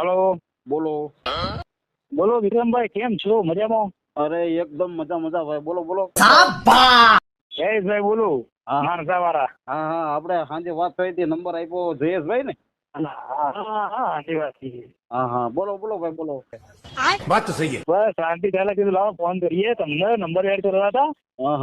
Hello બોલો. બોલો વિક્રમભાઈ કેમ છો? મજામાં? અરે એકદમ મજા મજા ભાઈ. બોલો બોલો. જયેશભાઈ બોલું. હા. હા આપણે સાંજે વાત થઈ હતી નંબર આપ્યો જયેશભાઈ ને? હા હા બોલો બોલો ભાઈ બોલો. વાત તો સહી બસ શાંતિ કીધું લાવો ફોન કરીએ. તમને નંબર એડ કરવા હતા?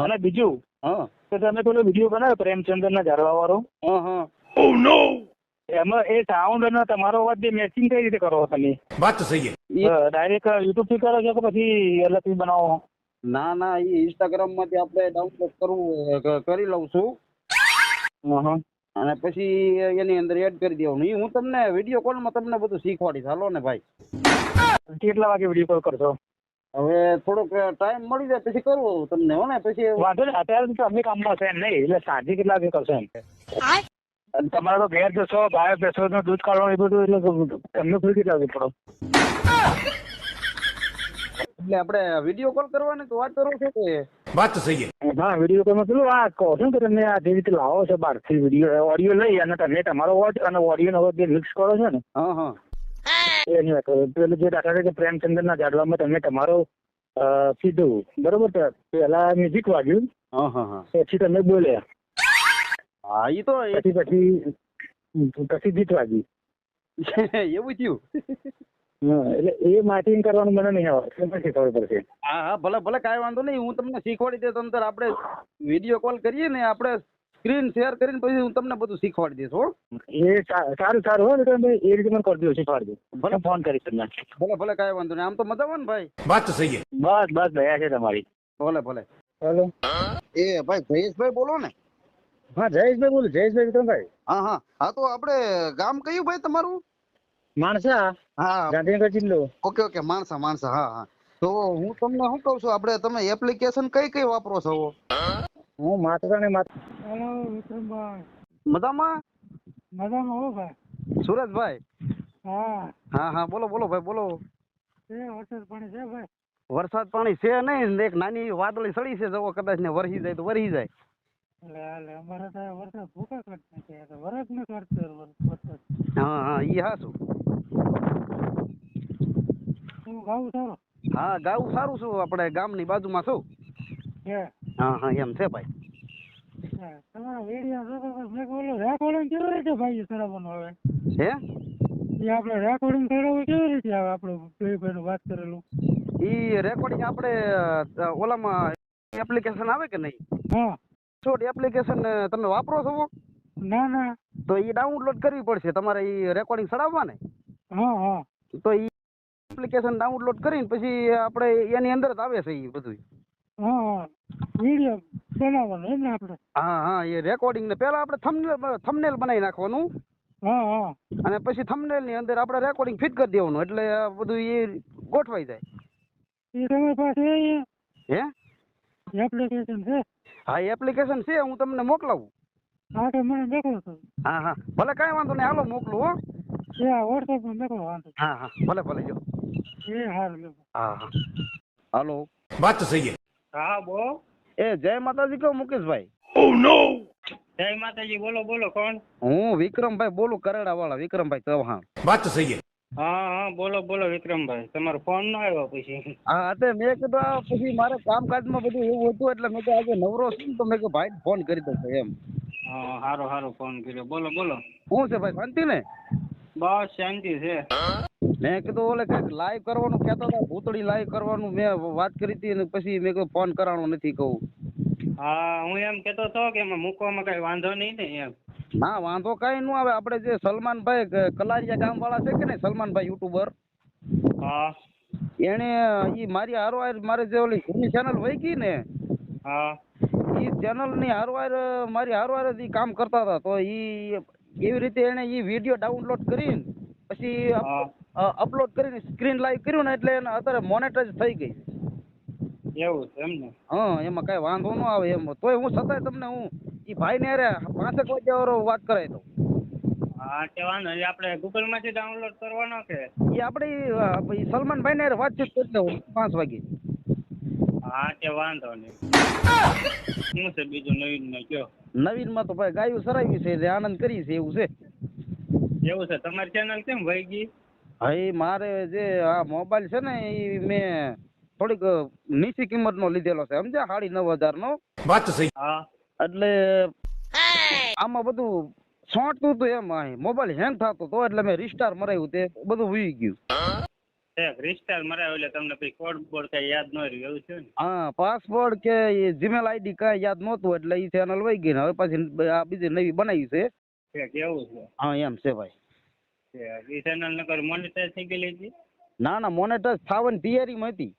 અને બીજું? હા. તો તમે પેલો વીડિયો બનાવ્યો પ્રેમચંદ્ર ના ઝાડવા વાળો? હા હા. Oh, એમાં એ સાઉન્ડ અને તમારો અવાજ જે મેચિંગ કઈ રીતે કરો તમે? વાત તો સહી ડાયરેક્ટ યુટ્યુબથી કરો છો કે પછી અલગથી બનાવો? ના ના એ ઇન્સ્ટાગ્રામમાંથી આપણે ડાઉનલોડ કરવું કરી લઉં છું. અને પછી એની અંદર એડ કરી દેવાનું. હું તમને વીડિયો કોલમાં તમને બધું શીખવાડીશ. હાલો ને ભાઈ. કેટલા વાગે વીડિયો કોલ કરશો? હવે થોડોક ટાઈમ મળી જાય પછી કરું તમને હો ને? પછી વાંધો ને અત્યારે તમે કામમાં છે નહીં. એટલે સાંજે કેટલા વાગે કરશો એમ? અને તમારા તો ઘેર જશો ગાય ભેંસો દૂધ કાઢવાનું એ બધું એટલે તમને ફરી લાગુ પડો એટલે આપણે વીડિયો કોલ કરવાની તો વાત કરો છે કે? વાત તો સહી હા. વીડિયો કોલમાં પેલું વાત કહો છો કે તમે આ જે રીતે લાવો છો બહારથી વીડિયો ઓડિયો લઈ અને તમે તમારો વોટ અને ઓડિયો નો જે મિક્સ કરો છો ને. હા હા. એની વાત પેલું જે દાખલા તરીકે પ્રેમચંદ્ર ના જાડવામાં તમે તમારો સીધું બરોબર પેલા મ્યુઝિક વાગ્યું. પછી તમે બોલ્યા. એ તો પછી પછી પછી બીક લાગી એવું થયું? એટલે એ માર્ટિંગ કરવાનું મને નહીં આવડે મને શીખવવું પડશે હા હા ભલે ભલે કાંઈ વાંધો નહીં હું તમને શીખવાડી દઈશ અંદર આપણે વીડિયો કોલ કરીએ ને આપણે સ્ક્રીન શેર કરીને પછી હું તમને બધું શીખવાડી દઈશ હો. એ સારું સારું હોય તમે એ રીતે મને કરી દો શીખવાડી દો. ભલે. ફોન કરી તમને. ભલે ભલે કાંઈ વાંધો નહીં. આમ તો મજામાં ને ભાઈ? વાત તો સહી બસ બસ દયા છે તમારી. ભલે ભલે. હેલો. એ ભાઈ ભયેશભાઈ બોલો ને. હા જયેશભાઈ બોલું જયેશભાઈ વિક્રમભાઈ. હા હા. હા તો આપણે ગામ કયું ભાઈ તમારું? માણસા. હા. ગાંધીનગર જિલ્લો. Okay okay. માણસા માણસા. હા હા. તો હું તમને શું કહું છું? આપણે તમે એપ્લિકેશન કઈ કઈ વાપરો છો? હું માત્ર ને માત્ર હેલો વિક્રમભાઈ. મજામાં? મજામાં હો ભાઈ. સુરજભાઈ? હા. હા હા. બોલો બોલો ભાઈ બોલો. એ વરસાદ પાણી છે ભાઈ. વરસાદ પાણી છે નહીં. એક નાની વાદળી સડી છે જવો કદાચ ને વરસી જાય તો વરસી જાય. અમારે તો વરસાદ ભૂકા છે વરસ ન કાઢતો વરસાદ. હા હા ઈ હાશું હું ગાવું સારો હા ગાવું સારું છું આપણે ગામની બાજુમાં છું. હા? હા એમ છે ભાઈ. તમારા વીડિયો જોતો તો મેં બોલું રેકોર્ડિંગ કેવી રીતે ભાઈ કરાવવાનું આવે હે? એ આપણે રેકોર્ડિંગ કરાવવું કેવી રીતે આવે આપણું ભાઈ વાત કરેલું? ઈ રેકોર્ડિંગ આપણે ઓલામાં એપ્લિકેશન આવે કે નહીં? હા. શોર્ટ એપ્લિકેશન તમે વાપરો છો? ના ના. તો એ ડાઉનલોડ કરવી પડશે. તમારે એ રેકોર્ડિંગ ચડાવવા ને હા હા. તો એ એપ્લિકેશન ડાઉનલોડ કરીને પછી આપણે એની અંદર જ આવે છે એ બધું હા હા. વીડિયો બનાવવાનો એમ ને આપણે. હા હા એ રેકોર્ડિંગ ને પહેલા આપણે થંબનેલ થંબનેલ બનાવી નાખવાનું. હા હા. અને પછી થંબનેલની અંદર આપણે રેકોર્ડિંગ ફિટ કરી દેવાનું. એટલે બધું એ ગોઠવાઈ જાય. એ તમારી પાસે હે? એપ્લિકેશન છે? હા એપ્લિકેશન છે હું તમને મોકલાવું. હા તો મને મોકલો હા હા. ભલે કઈ વાંધો નહીં હાલો મોકલું હો. હા વોટ્સએપમાં મોકલો વાંધો હા હા. ભલે ભલે જો. એ હારું હા હા. હાલો. વાત તો સહી હા બો એ જય માતાજી કહો મુકેશભાઈ. Oh, ઓ નો જય માતાજી બોલો બોલો કોણ? હું વિક્રમભાઈ બોલું કરાડા વાળા વિક્રમભાઈ ચૌહાણ. વાત તો સહી હા હા બોલો બોલો વિક્રમભાઈ. તમારો ફોન ન આવ્યો પછી. હા તે મેં કીધું આ પછી મારે કામકાજમાં બધું એવું હતું એટલે મેં કીધું આજે નવરો છું તો મેં કીધું ભાઈ ફોન કરી દઉં એમ. હા હારો હારો ફોન કર્યો. બોલો બોલો. શું છે ભાઈ શાંતિ ને? બસ શાંતિ છે. મેં કીધું ઓલે કંઈક લાઈવ કરવાનું કહેતા હતા ભૂતળી લાઈવ કરવાનું મેં વાત કરી હતી અને પછી મેં કીધું ફોન કરવાનો નથી કહું. હા હું એમ કેતો હતો કે એમાં મૂકવામાં કઈ વાંધો નહીં ને એમ. ના વાંધો કઈ ન આવે. આપણે જે સલમાનભાઈ કલારિયા ગામવાળા છે કે ને સલમાનભાઈ યુટ્યુબર? હા. એને ઈ મારી હારવાર મારે જે ઓલી જૂની ચેનલ વહી ગઈ ને હા. ઈ ચેનલની હારવાર મારી હારવાર જ ઈ કામ કરતા હતા. તો ઈ એવી રીતે એને ઈ વીડિયો ડાઉનલોડ કરીને પછી અપલોડ કરીને સ્ક્રીન લાઈવ કર્યું ને એટલે એને અત્યારે મોનેટાઇઝ થઈ ગઈ. એવું છે એમ ને? હા એમાં કઈ વાંધો ન આવે એમ. તોય હું છતાંય તમને હું એ ભાઈ ને અરે પાંસઠ વાગે વાળો વાત કરાય તો હા તે આપણે ગૂગલ ડાઉનલોડ કરવાનો એ આપણે સલમાન ભાઈ વાતચીત કરી પાંચ વાગે. હા તે વાંધો નહીં. શું છે બીજું તો ભાઈ ગાયું સરાવી છે એટલે આનંદ કરી છે એવું છે. એવું છે? તમારી ચેનલ કેમ વહી ગઈ? ભાઈ મારે જે આ મોબાઈલ છે ને એ મેં થોડીક નીચી કિંમત નો લીધેલો છે સમજ્યા? સાડી નવ હજાર નો વાત હા. એટલે આમાં બધું સોંટતું હતું એમ આ મોબાઈલ હેંગ થતો તો એટલે મેં રિસ્ટાર મરાવ્યું તે બધું વી ગયું. એક રિસ્ટાર મરાયો એટલે તમને પછી કોડ બોર્ડ કઈ યાદ ન રહ્યું એવું છે ને? હા પાસવર્ડ કે જીમેલ આઈડી કાંઈ યાદ નહોતું એટલે એ ચેનલ વહી ગઈ ને હવે પાછી આ બીજી નવી બનાવી છે. કેવું છે? હા એમ છે ભાઈ. એ ચેનલ નકર મોનિટાઈઝ થઈ ગયેલી હતી? ના ના મોનેટાઈઝ થવાની તૈયારીમાં હતી.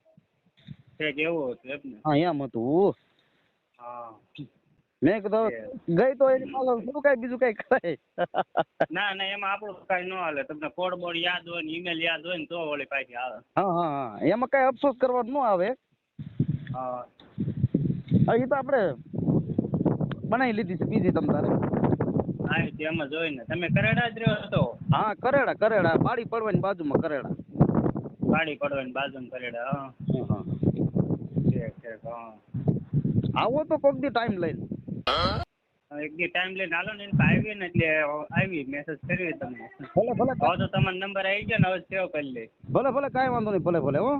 કેવું હતું એમ હા એમ હતું. હા. મેં કીધું ગઈ તો એની પાછળ શું કાંઈ બીજું કાંઈ કરાય? ના ના એમાં આપણું કઈ ન હાલે. તમને કોડ બોર્ડ યાદ હોય ને ઈમેલ યાદ હોય ને તો ઓલી પાછી આવે. હા હા હા. એમાં કાંઈ અફસોસ કરવાનું ન આવે. હા. એ તો આપણે બનાવી લીધી છે બીજી તમ તારે. હા તેમ એમ જ હોય ને. તમે કરેડા જ રહ્યો હતો? હા કરેડા કરેડા. પાડી પડવાની બાજુમાં કરેડા. પાડી પડવાની બાજુમાં કરેડા હા. હા હા. ઠીક ઠીક હા. આવો તો કોક દી ટાઈમ લઈને. એક દી ટાઈમ લઈને હાલો ને એને આવી ને એટલે આવી મેસેજ કરવી તમને. ભલે ભલે. હવે તો તમારો નંબર આવી ગયો ને હવે સેવ કરી લે. ભલે ભલે કાંઈ વાંધો નહીં ભલે ભલે હો.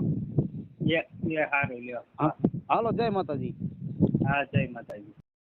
એ એ સારું લ્યો. હા હાલો જય માતાજી. હા જય માતાજી.